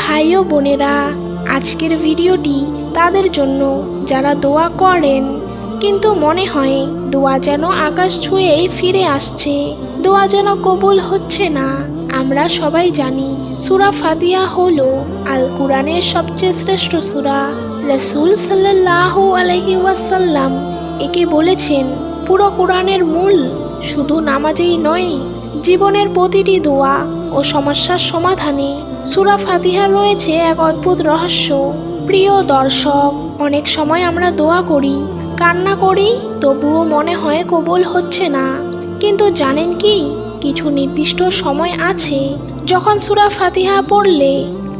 ভাই ও বোনেরা, আজকের ভিডিওটি তাদের জন্য যারা দোয়া করেন, কিন্তু মনে হয় দোয়া যেন আকাশ ছুঁয়েই ফিরে আসছে। দোয়া যেন কবুল হচ্ছে না, আমরা সবাই জানি সুরা ফাতিয়া হলো আল কুরআনের সবচেয়ে শ্রেষ্ঠ সুরা। রসুল সাল্লাহ আলহি ওয়াসাল্লাম একে বলেছেন, পুরো কোরআনের মূল শুধু নামাজেই নয়, জীবনের প্রতিটি দোয়া ও সমস্যার সমাধানে সুরা ফাতিহার রয়েছে এক অদ্ভুত রহস্য। প্রিয় দর্শক, অনেক সময় আমরা দোয়া করি, কান্না করি, তবুও মনে হয় কবুল হচ্ছে না। কিন্তু জানেন কি, কিছু নির্দিষ্ট সময় আছে যখন সুরা ফাতিহা পড়লে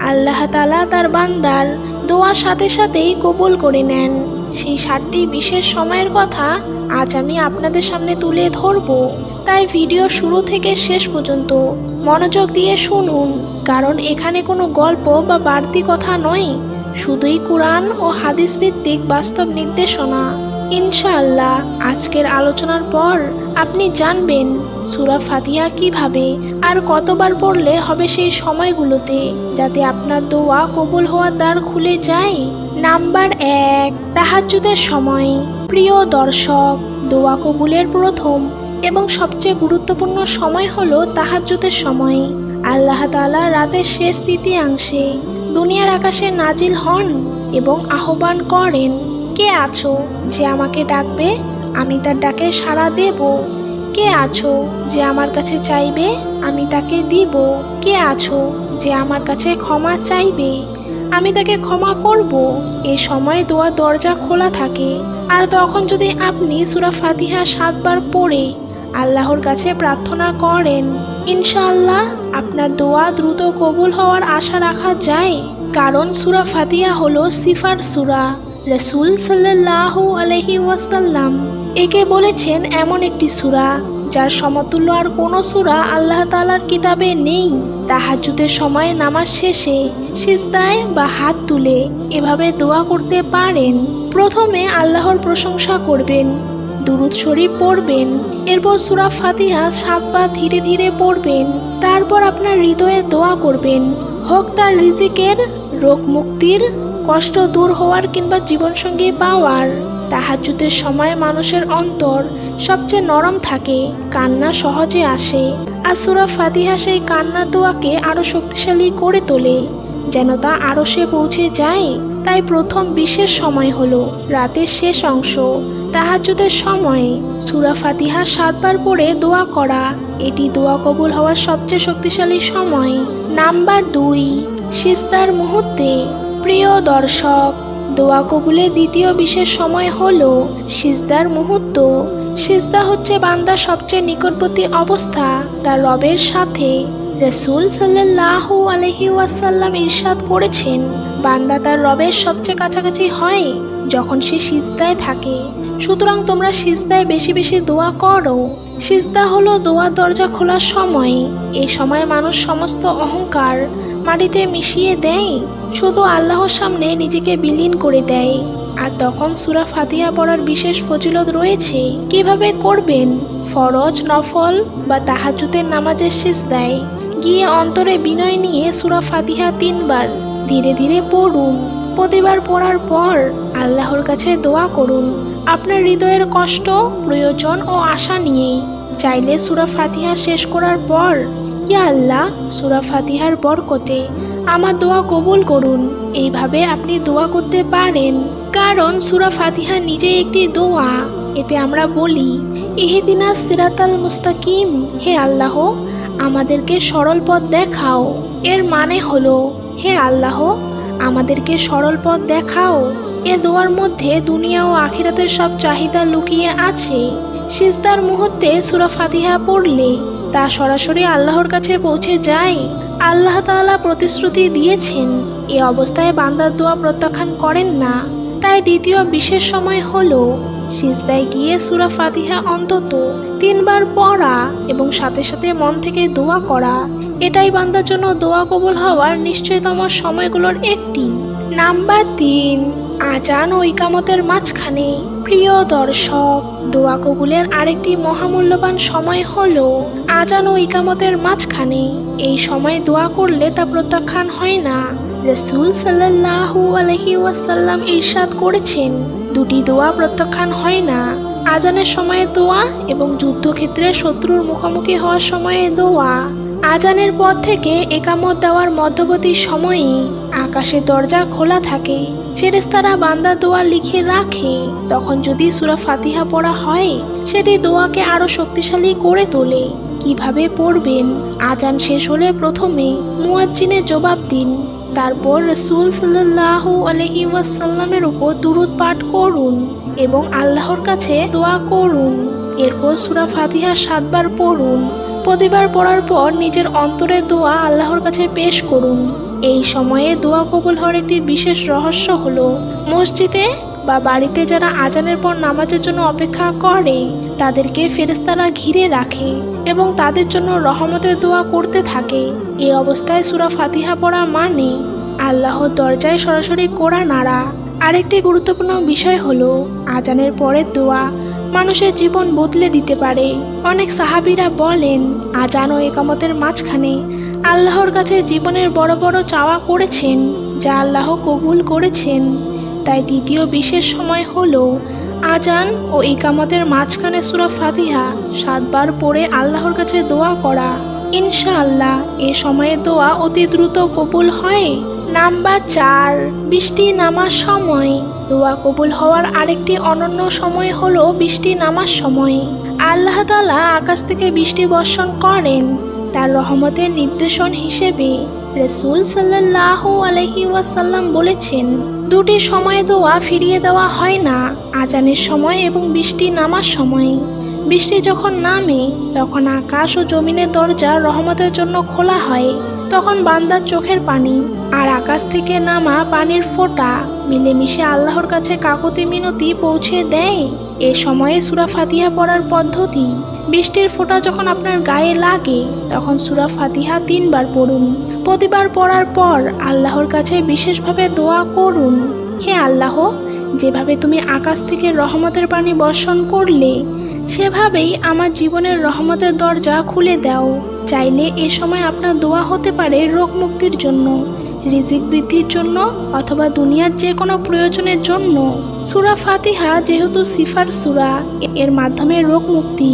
আল্লাহ তালা তার বান্দার দোয়া সাথে সাথেই কবুল করে নেন। সেই সাতটি বিশেষ সময়ের কথা আজ আমি আপনাদের সামনে তুলে ধরব। তাই ভিডিও শুরু থেকে শেষ পর্যন্ত মনোযোগ দিয়ে শুনুন, কারণ এখানে কোনো গল্প বা বাড়তি কথা নয়। শুধুই কোরআন ও হাদিস ভিত্তিক বাস্তব নির্দেশনা। ইনশাআল্লাহ, আজকের আলোচনার পর আপনি জানবেন সুরা ফাতিহা কীভাবে আর কতবার পড়লে হবে সেই সময়গুলোতে, যাতে আপনার দোয়া কবুল হওয়ার দ্বার খুলে যায়। নাম্বার এক, তাহাজ্জুদের সময়। প্রিয় দর্শক, দোয়া কবুলের প্রথম এবং সবচেয়ে গুরুত্বপূর্ণ সময় হলো তাহাজ্জুদের সময়। আল্লাহ তাআলা রাতের শেষ তৃতীয়াংশে দুনিয়ার আকাশে নাজিল হন এবং আহ্বান করেন। কে আছো? যে আমাকে ডাকবে, আমি তার ডাকে সাড়া দেব। কে আছো? যে আমার কাছে চাইবে, আমি তাকে দিব। কে আছো? যে আমার কাছে ক্ষমা চাইবে, আমি তাকে ক্ষমা করব। এ সময় দোয়া দরজা খোলা থাকে। আর তখন যদি আপনি সুরা ফাতিহা সাতবার পড়ে, আল্লাহর কাছে প্রার্থনা করেন, ইনশাআল্লাহ আপনার দোয়া দ্রুত কবুল হওয়ার আশা রাখা যায়। কারণ সুরা ফাতিহা হলো সিফার সুরা। রসুল সাল্লাহ আলহি ওয়াসাল্লাম একে বলেছেন, এমন একটি সুরা, যার সমতুল্য আর কোনো সুরা আল্লাহ তালার কিতাবে নেই। তাহাজুদের সময় নামাজ শেষে সিজদায় বা হাত তুলে এভাবে দোয়া করতে পারেন। প্রথমে আল্লাহর প্রশংসা করবেন, দুরুদ শরীফ পড়বেন, এরপর সুরা ফাতিহা সাতবার ধীরে ধীরে পড়বেন, তারপর আপনার হৃদয়ে দোয়া করবেন। হোক তার রিজিকের রোগ মুক্তির কষ্ট দূর হওয়ার কিংবা জীবনসঙ্গী পাওয়ার তাহাজুদের সময় মানুষের অন্তর সবচেয়ে নরম থাকে, কান্না সহজে আসে। আর সুরা ফাতিহা সেই কান্না দোয়াকে আরও শক্তিশালী করে তোলে। যেন তা আরও সে পৌঁছে যায়, তাই প্রথম বিশেষ সময় হলো রাতের শেষ অংশ। তাহাজুদের সময় সুরা ফাতিহা সাতবার পড়ে দোয়া করা, এটি দোয়া কবুল হওয়ার সবচেয়ে শক্তিশালী সময়। নাম্বার দুই সিস্তার মুহূর্তে প্রিয় দর্শক, দোয়া কবুলের দ্বিতীয় বিশেষ সময় হল সিজদার মুহূর্ত। সিজদা হচ্ছে বান্দার সবচেয়ে নিকটবর্তী অবস্থা, তার রবের সাথে। রসুল সাল্লাহ আলহি ওয়াসাল্লাম ইরশাদ করেছেন, বান্দা তার রবের সবচেয়ে কাছাকাছি হয় যখন সে সিজদায় থাকে। সুতরাং তোমরা সিজদায় বেশি বেশি দোয়া করো। সিজদা হলো দোয়া দরজা খোলার সময়। এই সময় মানুষ সমস্ত অহংকার মাটিতে মিশিয়ে দেয়। শুধু আল্লাহর সামনে নিজেকে বিলীন করে দেয়। আর তখন সুরা ফাতিহা পড়ার বিশেষ ফজিলত রয়েছে। কীভাবে করবেন? ফরজ, নফল বা তাহাজুদের নামাজের শেষ দেয় গিয়ে অন্তরে বিনয় নিয়ে সুরা ফাতিহা তিনবার ধীরে ধীরে পড়ুন। প্রতিবার পড়ার পর আল্লাহর কাছে দোয়া করুন। আপনার হৃদয়ের কষ্ট, প্রয়োজন ও আশা নিয়েই। চাইলে সুরা ফাতিহা শেষ করার পর ইয়া আল্লাহ, সুরা ফাতিহার বরকতে আমার দোয়া কবুল করুন। এইভাবে আপনি দোয়া করতে পারেন। কারণ সুরা ফাতিহা নিজে একটি দোয়া। এতে আমরা বলি, ইহেদিনা সিরাতাল মুস্তাকিম, হে আল্লাহ, আমাদেরকে সরল পথ দেখাও। এর মানে হলো, হে আল্লাহ, আমাদেরকে সরল পথ দেখাও। এ দোয়ার মধ্যে দুনিয়া ও আখিরাতের সব চাহিদা লুকিয়ে আছে। সিজদার মুহূর্তে সুরা ফাতিহা পড়লে তা সরাসরি আল্লাহর কাছে পৌঁছে যায়। আল্লাহ তাআলা প্রতিশ্রুতি দিয়েছেন, এ অবস্থায় বান্দার দোয়া প্রত্যাখ্যান করেন না। তাই দ্বিতীয় বিশেষ সময় হল, সিজদায় গিয়ে সুরা ফাতিহা অন্তত তিনবার পড়া এবং সাথে সাথে মন থেকে দোয়া করা। এটাই বান্দার জন্য দোয়া কবুল হওয়ার নিশ্চয়তম সময়গুলোর একটি। নাম্বার তিন আজান ও ইকামতের মাঝখানে প্রিয় দর্শক, দোয়া কবুলের আরেকটি মহামূল্যবান সময় হল আজান ও ইকামতের মাঝখানে। এই সময় দোয়া করলে তা প্রত্যাখ্যান হয় না। রসুল সাল্লাল্লাহু আলহি ওয়াসাল্লাম ইরশাদ করেছেন, দুটি দোয়া প্রত্যাখ্যান হয় না। আজানের সময়ে দোয়া এবং যুদ্ধক্ষেত্রে শত্রুর মুখোমুখি হওয়ার সময়ে দোয়া। আজানের পর থেকে একামত দেওয়ার মধ্যবর্তী সময়ে আকাশের দরজা খোলা থাকে। ফেরেস্তারা বান্দা দোয়া লিখে রাখে। তখন যদি সুরা ফাতিহা পড়া হয়, সেটি দোয়াকে আরও শক্তিশালী করে তোলে। কীভাবে পড়বেন? আজান শেষ হলে প্রথমে মুয়াজ্জিনের জবাব দিন। তারপর রসুল সাল্লাহ আলহি ওয়াসাল্লামের উপর দুরুদ পাঠ করুন এবং আল্লাহর কাছে দোয়া করুন। এরপর সুরা ফাতিহা সাতবার পড়ুন। প্রতিবার পড়ার পর নিজের অন্তরের দোয়া আল্লাহর কাছে পেশ করুন। এই সময়ে দোয়া কবুল হওয়ার একটি বিশেষ রহস্য হলো, মসজিদে বা বাড়িতে যারা আজানের পর নামাজের জন্য অপেক্ষা করে, তাদেরকে ফেরেস্তারা ঘিরে রাখে এবং তাদের জন্য রহমতের দোয়া করতে থাকে। এই অবস্থায় সুরা ফাতিহা পড়া মানে আল্লাহর দরজায় সরাসরি কোরআন নাড়া আরেকটি গুরুত্বপূর্ণ বিষয় হলো, আজানের পরের দোয়া মানুষের জীবন বদলে দিতে পারে। অনেক সাহাবিরা বলেন আজান একামতের মাঝখানে। আল্লাহর কাছে জীবনের বড় বড় চাওয়া করেছেন, যা আল্লাহ কবুল করেছেন। তাই দ্বিতীয় বিশেষ সময় হল আজান ও ইকামতের মাঝখানে সুরা ফাতিহা। সাতবার পড়ে আল্লাহর কাছে দোয়া করা। ইনশাআল্লাহ, এ সময়ে দোয়া অতি দ্রুত কবুল হয়। নাম্বার চার, বৃষ্টি নামার সময়। দোয়া কবুল হওয়ার আরেকটি অনন্য সময় হলো বৃষ্টি নামার সময়। আল্লাহ তালা আকাশ থেকে বৃষ্টি বর্ষণ করেন, তার রহমতের নির্দেশন হিসেবে। রসুল সাল্লাহ আলহি ওয়াসাল্লাম বলেছেন, দুটি সময় দোয়া ফিরিয়ে দেওয়া হয় না, আজানের সময় এবং বৃষ্টি নামার সময়। বৃষ্টি যখন নামে, তখন আকাশ ও জমিনের দরজা রহমতের জন্য খোলা হয়। তখন বান্দার চোখের পানি আর আকাশ থেকে নামা পানির ফোঁটা মিলেমিশে আল্লাহর কাছে কাকতি মিনতি পৌঁছে দেয়। এ সময়ে সুরা ফাতিহা পড়ার পদ্ধতি, বৃষ্টির ফোঁটা যখন আপনার গায়ে লাগে, তখন সুরা ফাতিহা তিনবার পড়ুন। প্রতিবার পড়ার পর আল্লাহর কাছে বিশেষভাবে দোয়া করুন। হে আল্লাহ, যেভাবে তুমি আকাশ থেকে রহমতের পানি বর্ষণ করলে সেভাবেই আমার জীবনের রহমতের দরজা খুলে দাও। চাইলে এ সময় আপনার দোয়া হতে পারে রোগ মুক্তির জন্য, রিজিক বৃদ্ধির জন্য অথবা দুনিয়ার যে কোনো প্রয়োজনের জন্য। সুরা ফাতিহা যেহেতু সিফার সুরা, এর মাধ্যমে রোগ মুক্তি,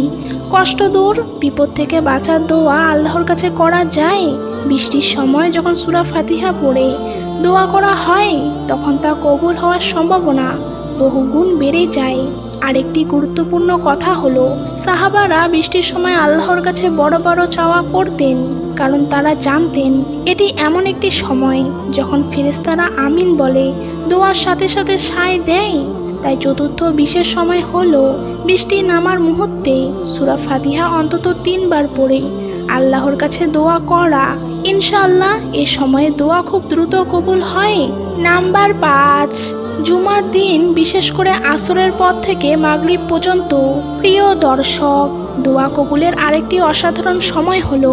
কষ্ট দূর, বিপদ থেকে বাঁচার দোয়া আল্লাহর কাছে করা যায়। বৃষ্টির সময় যখন সুরা ফাতিহা পড়ে, দোয়া করা হয়, তখন তা কবুল হওয়ার সম্ভাবনা বহুগুণ বেড়ে যায়। আরেকটি গুরুত্বপূর্ণ কথা হলো, সাহাবারা বৃষ্টির সময় আল্লাহর কাছে বড় বড় চাওয়া করতেন, কারণ তারা জানতেন এটি এমন একটি সময় যখন ফেরেস্তারা আমিন বলে, দোয়ার সাথে সাথে সায় দেয়। তাই চতুর্থ বিশেষ সময় হলো বৃষ্টি নামার মুহূর্তে, সুরা ফাতিহা অন্তত তিনবার পড়ে, আল্লাহর কাছে দোয়া করা। ইনশাআল্লাহ এ সময়ে দোয়া খুব দ্রুত কবুল হয়। নাম্বার পাঁচ। জুমার দিন বিশেষ করে আসরের পর থেকে মাগরিব পর্যন্ত প্রিয় দর্শক, দোয়া কবুলের আরেকটি অসাধারণ সময় হল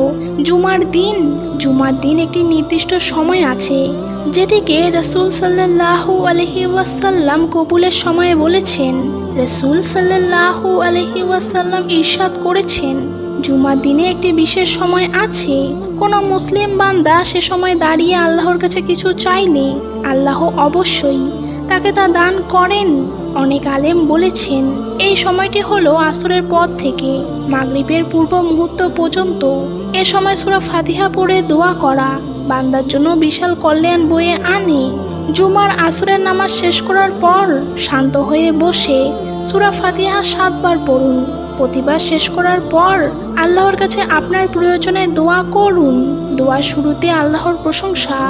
জুমার দিন। জুমার দিন একটি নির্দিষ্ট সময় আছে, যেটিকে রসুল সাল্লাহু আলহি ওয়াসাল্লাম কবুলের সময়ে বলেছেন। রসুল সাল্লাহু আলহি ওয়াসাল্লাম ইরশাদ করেছেন, জুমার দিনে একটি বিশেষ সময় আছে। কোনো মুসলিম বান্দা সে সময় দাঁড়িয়ে আল্লাহর কাছে কিছু চাইলে, আল্লাহ অবশ্যই তাকে তা দান করেন। অনেক আলেম বলেছেন, এই সময়টি হলো আসরের পর থেকে, মাগরিবের পূর্ব মুহূর্ত পর্যন্ত। এ সময় সুরা ফাতিহা পড়ে দোয়া করা, বান্দার জন্য বিশাল কল্যাণ বয়ে আনে। জুমার আসরের নামাজ শেষ করার পর শান্ত হয়ে বসে সুরা ফাতিহা সাতবার পড়ুন। প্রতিবার শেষ করার পর আল্লাহর কাছে আপনার প্রয়োজনে দোয়া করুন। দোয়া শুরুতে আল্লাহর প্রশংসা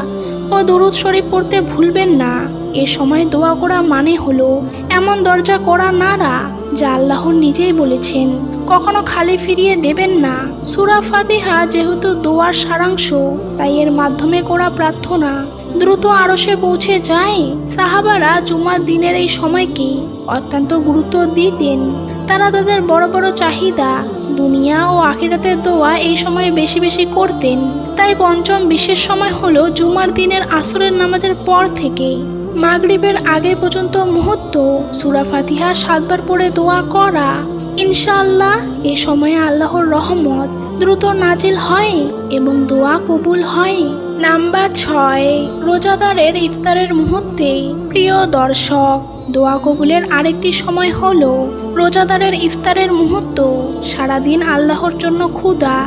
ও দরুদ শরীফ পড়তে ভুলবেন না। এ সময় দোয়া করা মানে হলো, এমন দরজা করা নাড়া যা আল্লাহ নিজেই বলেছেন। কখনো খালি ফিরিয়ে দেবেন না। সুরা ফাতিহা যেহেতু দোয়ার সারাংশ, তাই এর মাধ্যমে করা প্রার্থনা। দ্রুত আরসে পৌঁছে যায় সাহাবারা জুমার দিনের এই সময়কে অত্যন্ত গুরুত্ব দিতেন। তারা তাদের বড় বড় চাহিদা, দুনিয়া ও আখিরাতের দোয়া এই সময় বেশি বেশি করতেন। তাই পঞ্চম বিশেষ সময় হলো জুমার দিনের আসরের নামাজের পর থেকে মাগরিবের আগে পর্যন্ত মুহূর্ত, সুরা ফাতিহা সাতবার পড়ে দোয়া করা। ইনশাআল্লাহ, এ সময়ে আল্লাহর রহমত দ্রুত নাজিল হয় এবং দোয়া কবুল হয়। নাম্বার ছয়, রোজাদারের ইফতারের মুহূর্তে প্রিয় দর্শক, দোয়া কবুলের আরেকটি সময় হলো রোজাদারের ইফতারের মুহূর্ত, সারাদিন আল্লাহর জন্য ক্ষুধা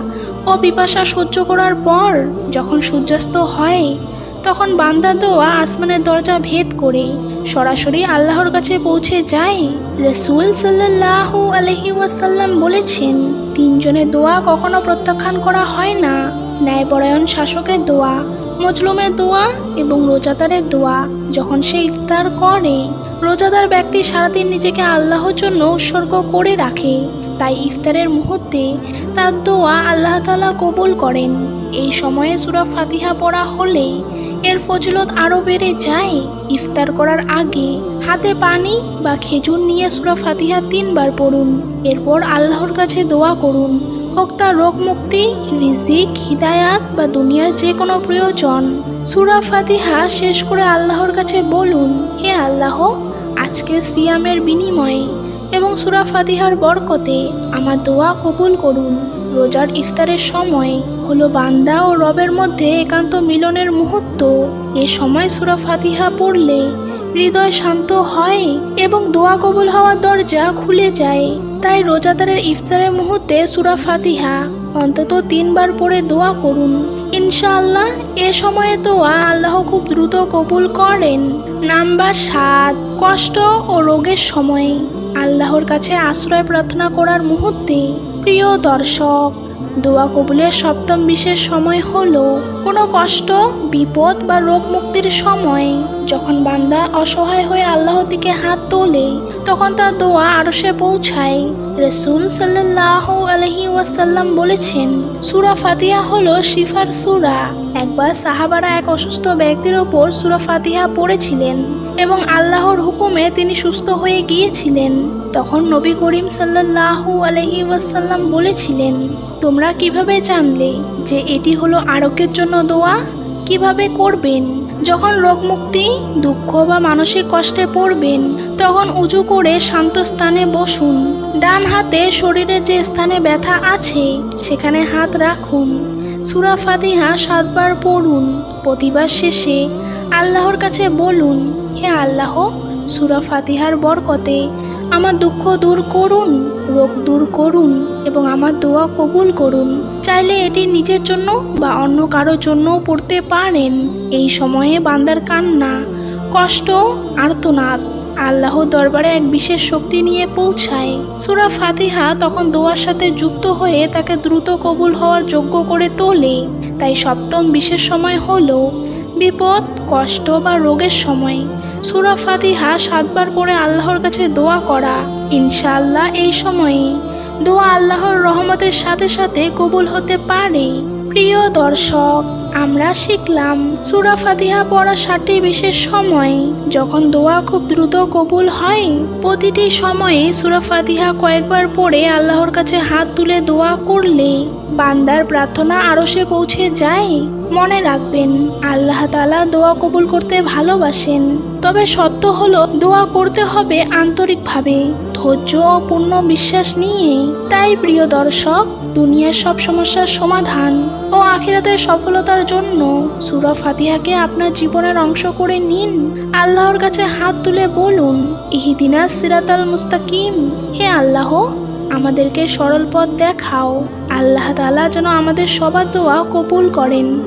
ও পিপাসা সহ্য করার পর যখন সূর্যাস্ত হয়, তখন বান্দা দোয়া আসমানের দরজা ভেদ করে সরাসরি আল্লাহর কাছে পৌঁছে যায়। রসুল সাল্লাহ আলহি ওয়াসাল্লাম বলেছেন, তিনজনের দোয়া কখনো প্রত্যাখ্যান করা হয় না। ন্যায়পরায়ণ শাসকের দোয়া মজলুমের দোয়া এবং রোজাদারের দোয়া যখন সে ইফতার করে, রোজাদার ব্যক্তি সারাদিন নিজেকে আল্লাহর জন্য উৎসর্গ করে রাখে। তাই ইফতারের মুহূর্তে তার দোয়া আল্লাহ তালা কবুল করেন। এই সময়ে সুরা ফাতিহা পড়া হলে এর ফজিলত আরও বেড়ে যায়। ইফতার করার আগে হাতে পানি বা খেজুর নিয়ে সুরা ফাতিহা তিনবার পড়ুন। এরপর আল্লাহর কাছে দোয়া করুন। হোক তা রোগ মুক্তি, রিজিক, হিদায়াত বা দুনিয়ার যে কোনো প্রয়োজন। সুরা ফাতিহা শেষ করে আল্লাহর কাছে বলুন, হে আল্লাহ, আজকে সিয়ামের বিনিময়ে এবং সুরা ফাতিহার বরকতে আমার দোয়া কবুল করুন। রোজার ইফতারের সময় হলো বান্দা ও রবের মধ্যে একান্ত মিলনের মুহূর্ত। এ সময় সুরা ফাতিহা পড়লে হৃদয় শান্ত হয় এবং দোয়া কবুল হওয়ার দরজা খুলে যায়। তাই রোজাদারের ইফতারের মুহূর্তে সুরা ফাতিহা অন্তত তিনবার পড়ে দোয়া করুন। ইনশাআল্লাহ এ সময়ে দোয়া আল্লাহ খুব দ্রুত কবুল করেন। নাম্বার সাত, কষ্ট ও রোগের সময়। আল্লাহর কাছে আশ্রয় প্রার্থনা করার মুহূর্তে প্রিয় দর্শক, দোয়া কবুলের সপ্তম বিশেষ সময় হলো কোনো কষ্ট, বিপদ বা রোগ মুক্তির সময়। যখন বান্দা অসহায় হয়ে আল্লাহর দিকে হাত তোলে, তখন তার দোয়া আরও সে পৌঁছায়। রসুল সাল্লাহ আলহি ওয়াসাল্লাম বলেছেন, সুরা ফাতিহা হলো শিফার সুরা। একবার সাহাবারা এক অসুস্থ ব্যক্তির ওপর সুরা ফাতিহা পড়েছিলেন এবং আল্লাহর হুকুমে তিনি সুস্থ হয়ে গিয়েছিলেন। তখন নবী করিম সাল্লাহ আলহি ওয়াসাল্লাম বলেছিলেন, তোমরা কীভাবে জানলে যে এটি হলো আরোগ্যের জন্য দোয়া? কীভাবে করবেন? যখন রোগ মুক্তি দুঃখ বা মানসিক কষ্টে পড়বেন, তখন উঁচু করে শান্ত স্থানে বসুন। ডান হাতে শরীরে যে স্থানে ব্যথা আছে, সেখানে হাত রাখুন। সুরা ফাতিহা সাতবার পড়ুন। প্রতিবার শেষে আল্লাহর কাছে বলুন, হে আল্লাহ, সুরা ফাতিহার বরকতে আমার দুঃখ দূর করুন, রোগ দূর করুন এবং আমার দোয়া কবুল করুন। চাইলে এটি নিজের জন্য বা অন্য কারোর জন্যও পড়তে পারেন। এই সময়ে বান্দার কান্না, কষ্ট, আর্তনাদ আল্লাহ দরবারে এক বিশেষ শক্তি নিয়ে পৌঁছায়। সুরা ফাতিহা তখন দোয়ার সাথে যুক্ত হয়ে তাকে দ্রুত কবুল হওয়ার যোগ্য করে তোলে। তাই সপ্তম বিশেষ সময় হলো বিপদ, কষ্ট বা রোগের সময়। সুরা ফাতিহা সাতবার পরে আল্লাহর কাছে দোয়া করা। ইনশাআল্লাহ এই সময়ে দোয়া আল্লাহর রহমতের সাথে সাথে কবুল হতে পারে। প্রিয় দর্শক আমরা শিখলাম সুরা ফাতিহা পড়া সাতটি বিশেষ সময়। যখন দোয়া খুব দ্রুত কবুল হয়, প্রতিটি সময়ে সুরা ফাতিহা কয়েকবার পড়ে আল্লাহর কাছে হাত তুলে দোয়া করলে বান্দার প্রার্থনা আরও সে পৌঁছে যায়। মনে রাখবেন, আল্লাহ তালা দোয়া কবুল করতে ভালোবাসেন। তবে সত্য হলো দোয়া করতে হবে আন্তরিকভাবে, ধৈর্য ও পূর্ণ বিশ্বাস নিয়ে। তাই প্রিয় দর্শক, দুনিয়ার সব সমস্যার সমাধান ও আখিরাতের সফলতার জন্য সুরা ফাতিহাকে আপনার জীবনের অংশ করে নিন। আল্লাহর কাছে হাত তুলে বলুন, ইহিদিনা সিরাতাল মুস্তাকিম। হে আল্লাহ, আমাদেরকে সরল পথ দেখাও। আল্লাহ তালা যেন আমাদের সবার দোয়া কবুল করেন।